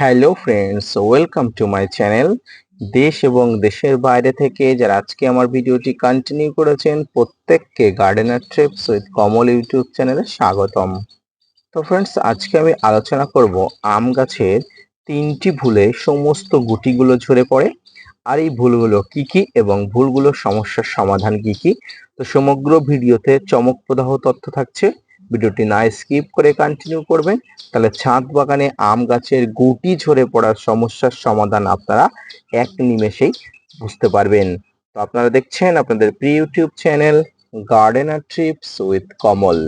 Hello friends welcome to my channel দেশ এবং দেশের বাইরে থেকে যারা আজকে আমার ভিডিওটি কন্টিনিউ করেছেন, প্রত্যেককে gardener trips with Kamal YouTube চ্যানেলে স্বাগতম। তো ফ্রেন্ডস আজকে আমি আলোচনা করব আম গাছের তিনটি ভুলে সমস্ত গুটিগুলো ঝরে পড়ে। আর এই ভুলগুলো কি কি এবং ভুলগুলোর সমস্যার সমাধান কি কি? তো সমগ্র ভিডিওতে চমকপ্রদাহ তথ্য থাকছে। ভিডিওটি না স্কিপ করে কন্টিনিউ করবেন, তাহলে ছাদ বাগানে আম গাছের গুটি ঝরে পড়ার সমস্যার সমাধান আপনারা এক নিমেষেই বুঝতে পারবেন। তো আপনারা দেখছেন আপনাদের pre YouTube channel gardener trips with Kamal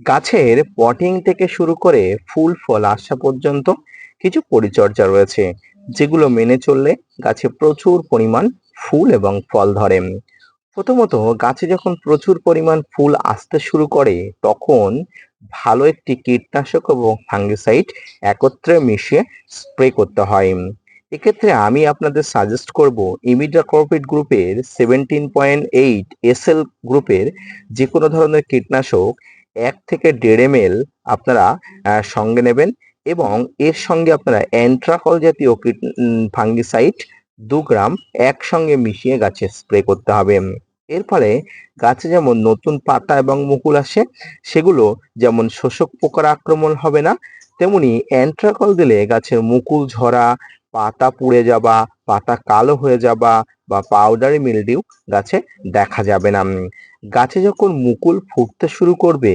গাছের পটিং থেকে শুরু করে ফুল, ফল আসা পর্যন্ত কিছু পরিচর্যা রয়েছে, যেগুলো মেনে চললে গাছে প্রচুর পরিমাণ ফুল এবং ফল ধরে। প্রথমত গাছে যখন প্রচুর পরিমাণ ফুল আসতে শুরু করে, তখন ভালো একটি কীটনাশক এবং ফাঙ্গিসাইড একত্রে মিশিয়ে স্প্রে করতে হয়। এক্ষেত্রে আমি আপনাদের সাজেস্ট করব ইমিডাক্রোপিড গ্রুপের সেভেন্টিন পয়েন্ট এইট এসএল গ্রুপের যে কোনো ধরনের কীটনাশক এক থেকে দেড় এম আপনারা সঙ্গে নেবেন এবং এর সঙ্গে আপনারা অ্যান্ট্রাকল জাতীয় কীট ফাঙ্গিসাইড দু গ্রাম একসঙ্গে মিশিয়ে গাছে স্প্রে করতে হবে। এর ফলে গাছে যেমন নতুন পাতা এবং মুকুল আসে, সেগুলো যেমন শোষক পোকার আক্রমণ হবে না, তেমনি অ্যান্ট্রাকল দিলে গাছের মুকুল ঝরা, পাতা পুড়ে যাবা পাতা কালো হয়ে যাবা বা পাউডারি মিলডিউ গাছে দেখা যাবে না। গাছে যখন মুকুল ফুটতে শুরু করবে,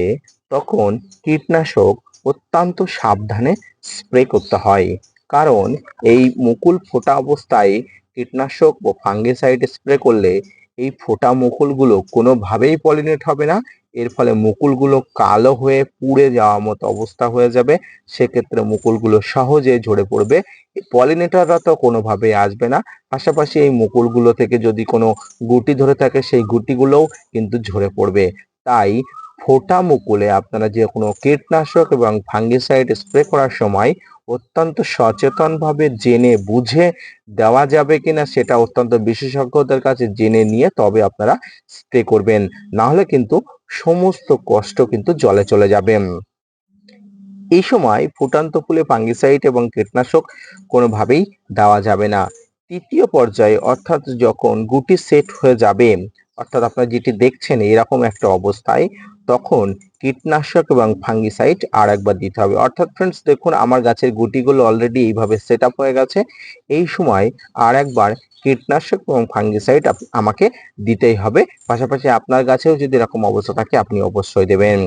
তখন কীটনাশক অত্যন্ত সাবধানে স্প্রে করতে হয়। কারণ এই মুকুল ফোটা অবস্থায় কীটনাশক ও ফাঙ্গিসাইড স্প্রে করলে এই ফোটা মুকুলগুলো কোনোভাবেই পলিনেট হবে না। এর ফলে মুকুলগুলো কালো হয়ে পুড়ে যাওয়ার মতো অবস্থা হয়ে যাবে। সেক্ষেত্রে মুকুলগুলো সহজে ঝরে পড়বে। পলিনেটাররা তো কোনোভাবেই আসবে না। পাশাপাশি এই মুকুলগুলো থেকে যদি কোনো গুটি ধরে থাকে, সেই গুটিগুলোও কিন্তু ঝরে পড়বে। তাই ফোটা মুকুলে আপনারা যে কোনো কীটনাশক এবং ফাঙ্গিসাইড স্প্রে করার সময় অত্যন্ত সচেতনভাবে জেনে বুঝে দেওয়া যাবে কিনা সেটা অত্যন্ত বিশেষজ্ঞদের কাছে জেনে নিয়ে তবে আপনারা স্প্রে করবেন। না হলে কিন্তু সমস্ত কষ্ট কিন্তু জলে চলে যাবে। এই সময় ফুটান্ত ফুলে ফাঙ্গিসাইড এবং কীটনাশক কোনোভাবেই দেওয়া যাবে না। তৃতীয় পর্যায়ে অর্থাৎ যখন গুটি সেট হয়ে যাবে অর্থাৎ আপনারা যেটি দেখছেন এরকম একটা অবস্থায় তখন কীটনাশক এবং ফাঙ্গিসাইড আর একবার দিতে হবে। অর্থাৎ ফ্রেন্ডস দেখুন আমার গাছের গুটিগুলো অলরেডি এইভাবে সেট আপ হয়ে গেছে। এই সময় আর একবার কীটনাশক এবং ফাঙ্গিসাইড আমাকে দিতেই হবে। পাশাপাশি আপনার গাছেও যদি এরকম অবস্থা থাকে, আপনি অবশ্যই দেবেন।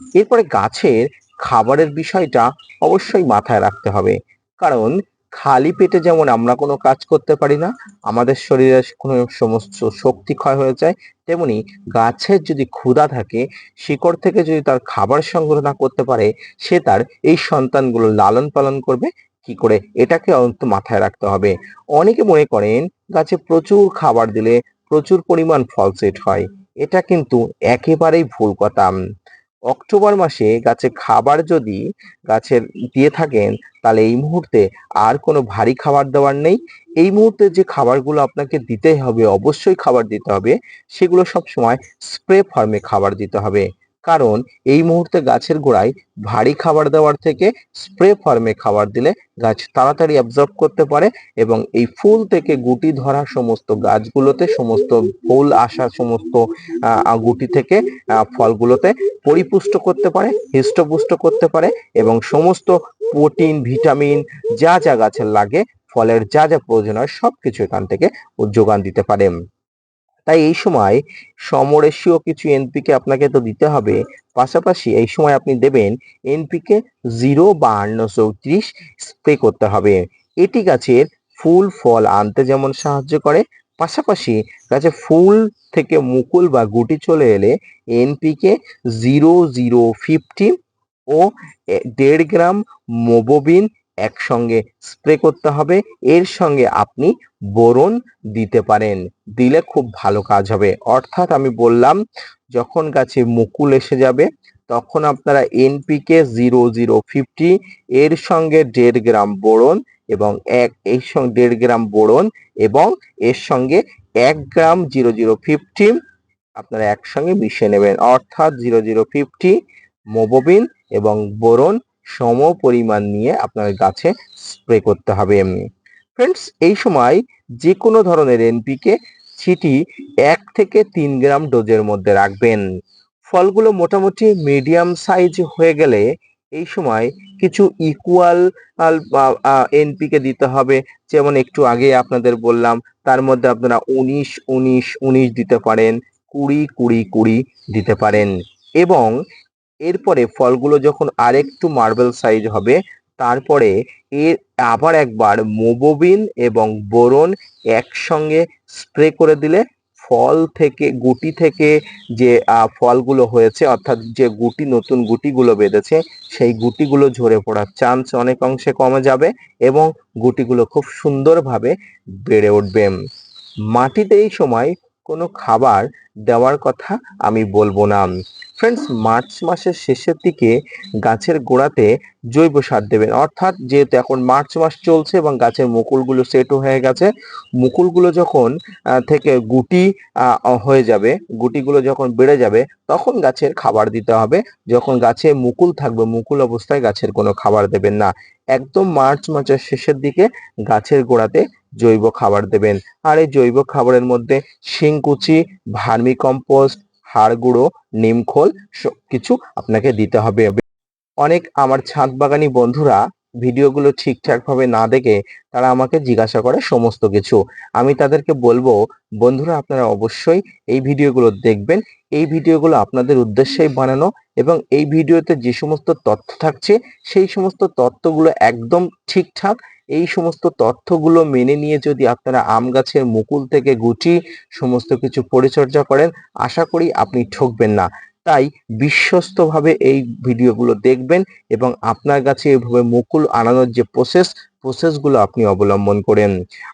এরপরে গাছের খাবারের বিষয়টা অবশ্যই মাথায় রাখতে হবে। কারণ খালি পেটে যেমন আমরা কোনো কাজ করতে পারি না, আমাদের শরীরে কোনো সমস্ত শক্তি ক্ষয় হয়ে যায়, তেমনি গাছের যদি ক্ষুধা থাকে, শিকড় থেকে যদি তার খাবার সংগ্রহ না করতে পারে, সে তার এই সন্তানগুলো লালন পালন করবে, কি করে? এটাকে অন্ত মাথায় রাখতে হবে। অনেকে মনে করেন গাছে প্রচুর খাবার দিলে প্রচুর পরিমাণ ফল সেট হয়। এটা কিন্তু একেবারেই ভুল কথা। অক্টোবর মাসে গাছে খাবার যদি গাছের দিয়ে থাকেন, তাহলে এই মুহূর্তে আর কোনো ভারী খাবার দেওয়ার নেই। এই মুহূর্তে যে খাবারগুলো আপনাকে দিতে হবে, অবশ্যই খাবার দিতে হবে, সেগুলো সব সময় স্প্রে ফর্মে খাবার দিতে হবে। কারণ এই মুহূর্তে গাছের গোড়ায় ভারী খাবার দেওয়ার থেকে স্প্রে ফর্মে খাবার দিলে গাছ তাড়াতাড়ি অ্যাবজর্ব করতে পারে এবং এই ফুল থেকে গুটি ধরা সমস্ত গাছগুলোতে সমস্ত ফুল আসা সমস্ত গুটি থেকে ফলগুলোতে পরিপুষ্ট করতে পারে, হৃষ্টপুষ্ট করতে পারে এবং সমস্ত প্রোটিন ভিটামিন যা যা গাছের লাগে, ফলের যা যা প্রয়োজন হয় সবকিছু এখান থেকে যোগান দিতে পারে। তাই এই সময় সমরেশীয় কিছু এনপিকে আপনাকে তো দিতে হবে। পাশাপাশি এই সময় আপনি দেবেন এনপিকে জিরো বাহান্ন, চৌত্রিশ স্প্রে করতে হবে। এটি গাছের ফুল, ফল আনতে যেমন সাহায্য করে, পাশাপাশি গাছে ফুল থেকে মুকুল বা গুটি চলে এলে এনপিকে জিরো জিরো ফিফটি ও দেড় গ্রাম মোবোবিন একসঙ্গে স্প্রে করতে হবে। এর সঙ্গে আপনি বোরন দিতে পারেন। দিলে খুব ভালো কাজ হবে। অর্থাৎ আমি বললাম, যখন গাছে মুকুল এসে যাবে, তখন আপনারা এনপিকে জিরো জিরো ফিফটি এর সঙ্গে দেড় গ্রাম বোরন এবং এক, এর সঙ্গে দেড় গ্রাম বোরন এবং এর সঙ্গে এক গ্রাম জিরো জিরো ফিফটি আপনারা একসঙ্গে মিশিয়ে নেবেন। অর্থাৎ জিরো জিরো ফিফটি মোবোবিন এবং বোরন সম পরিমাণ নিয়ে আপনার গাছে স্প্রে করতে হবে ফ্রেন্ডস এই সময় যে কোনো ধরনের এনপিকে ছিটি এক থেকে তিন গ্রাম ডোজের মধ্যে রাখবেন। ফলগুলো মোটামুটি মিডিয়াম সাইজ হয়ে গেলে এই সময় কিছু ইকুয়াল এনপিকে দিতে হবে। যেমন একটু আগে আপনাদের বললাম, তার মধ্যে আপনারা উনিশ উনিশ উনিশ দিতে পারেন, কুড়ি কুড়ি কুড়ি দিতে পারেন। এবং এরপরে ফলগুলো যখন আরেকটু মার্বেল সাইজ হবে, তারপরে এর আবার একবার মোবোবিন এবং বোরন একসঙ্গে স্প্রে করে দিলে ফল থেকে, গুটি থেকে যে ফলগুলো হয়েছে, অর্থাৎ যে গুটি, নতুন গুটিগুলো বেঁধেছে, সেই গুটিগুলো ঝরে পড়ার চান্স অনেক অংশে কমে যাবে এবং গুটিগুলো খুব সুন্দরভাবে বেড়ে উঠবে। মাটিতে এই সময় কোনো খাবার দেওয়ার কথা আমি বলব না। ফ্রেন্ডস মার্চ মাসের শেষের দিকে গাছের গোড়াতে জৈব সার দেবেন। অর্থাৎ যেহেতু এখন মার্চ মাস চলছে এবং গাছের মুকুলগুলো সেটও হয়ে গেছে, মুকুলগুলো যখন থেকে গুটি হয়ে যাবে, গুটিগুলো যখন বেড়ে যাবে, তখন গাছের খাবার দিতে হবে। যখন গাছে মুকুল থাকবে, মুকুল অবস্থায় গাছের কোনো খাবার দেবেন না। একদম মার্চ মাসের শেষের দিকে গাছের গোড়াতে জৈব খাবার দেবেন। আর এই জৈব খাবারের মধ্যে শিংকুচি ভার্মি কম্পোস্ট হাড় গুঁড়ো নিমখোল সব কিছু আপনাকে দিতে হবে। অনেক আমার ছাদ বাগানি বন্ধুরা ভিডিওগুলো ঠিকঠাক ভাবে না দেখে তারা আমাকে জিজ্ঞাসা করে সমস্ত কিছু। আমি তাদেরকে বলব, বন্ধুরা আপনারা অবশ্যই এই ভিডিওগুলো দেখবেন। এই ভিডিওগুলো আপনাদের উদ্দেশ্যেই বানানো এবং এই ভিডিওতে যে সমস্ত তথ্য থাকছে, সেই সমস্ত তথ্যগুলো একদম ঠিকঠাক এই সমস্ত তথ্যগুলো মেনে নিয়ে যদি আপনারা আম গাছের মুকুল থেকে গুটি, সমস্ত কিছু পরিচর্যা করেন, আশা করি আপনি ঠকবেন না। তাই বিশ্বস্তভাবে এই ভিডিওগুলো দেখবেন এবং আপনার কাছে এইভাবে মুকুল আনানোর যে প্রসেস প্রসেসগুলো আপনি অবলম্বন করেন।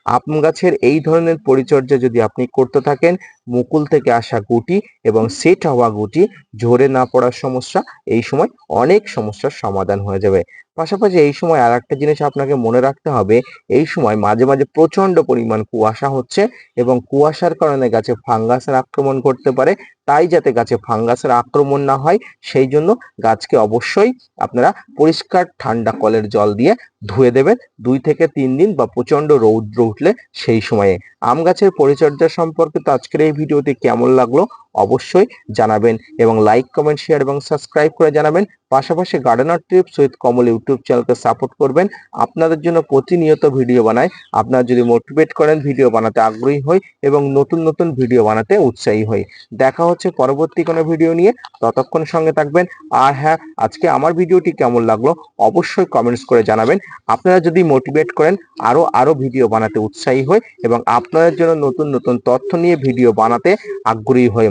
আম গাছের এই ধরনের পরিচর্যা যদি আপনি করতে থাকেন, মুকুল থেকে আসা গুটি এবং সেট হওয়া গুটি, ঝরে না পড়ার সমস্যা, এই সময় অনেক সমস্যার সমাধান হয়ে যাবে। পাশাপাশি এই সময় আর একটা জিনিস আপনাকে মনে রাখতে হবে, এই সময় মাঝে মাঝে প্রচণ্ড পরিমাণ কুয়াশা হচ্ছে এবং কুয়াশার কারণে গাছে ফাঙ্গাসের আক্রমণ করতে পারে। তাই যাতে গাছে ফাঙ্গাসের আক্রমণ না হয়, সেই জন্য গাছকে অবশ্যই আপনারা পরিষ্কার ঠান্ডা কলের জল দিয়ে ধুয়ে দেবেন। দুই থেকে তিন দিন বা প্রচণ্ড রৌদ্র উঠলে সেই সময়ে। আম গাছের পরিচর্যা সম্পর্কে তো আজকের এই ভিডিওটি কেমন লাগল অবশ্যই জানাবেন এবং লাইক কমেন্ট শেয়ার এবং সাবস্ক্রাইব করে জানাবেন। পাশাপাশি gardener tips with Kamal YouTube চ্যানেলকে সাপোর্ট করবেন। আপনাদের জন্য প্রতিনিয়ত ভিডিও বানায় আপনারা যদি মোটিভেট করেন ভিডিও বানাতে আগ্রহী হই এবং নতুন নতুন ভিডিও বানাতে উৎসাহী হই। দেখা হচ্ছে পরবর্তী কোনো ভিডিও নিয়ে। ততক্ষণ সঙ্গে থাকবেন। আর হ্যাঁ আজকে আমার ভিডিওটি কেমন লাগল অবশ্যই কমেন্টস করে জানাবেন। আপনারা যদি মোটিভেট করেন, আরও আরও ভিডিও বানাতে উৎসাহী হই এবং আপনাদের জন্য নতুন নতুন তথ্য নিয়ে ভিডিও বানাতে আগ্রহী হই।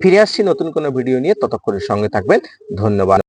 ফিরে আসছি নতুন কোনো ভিডিও নিয়ে, ততক্ষণের সঙ্গে থাকবেন। ধন্যবাদ।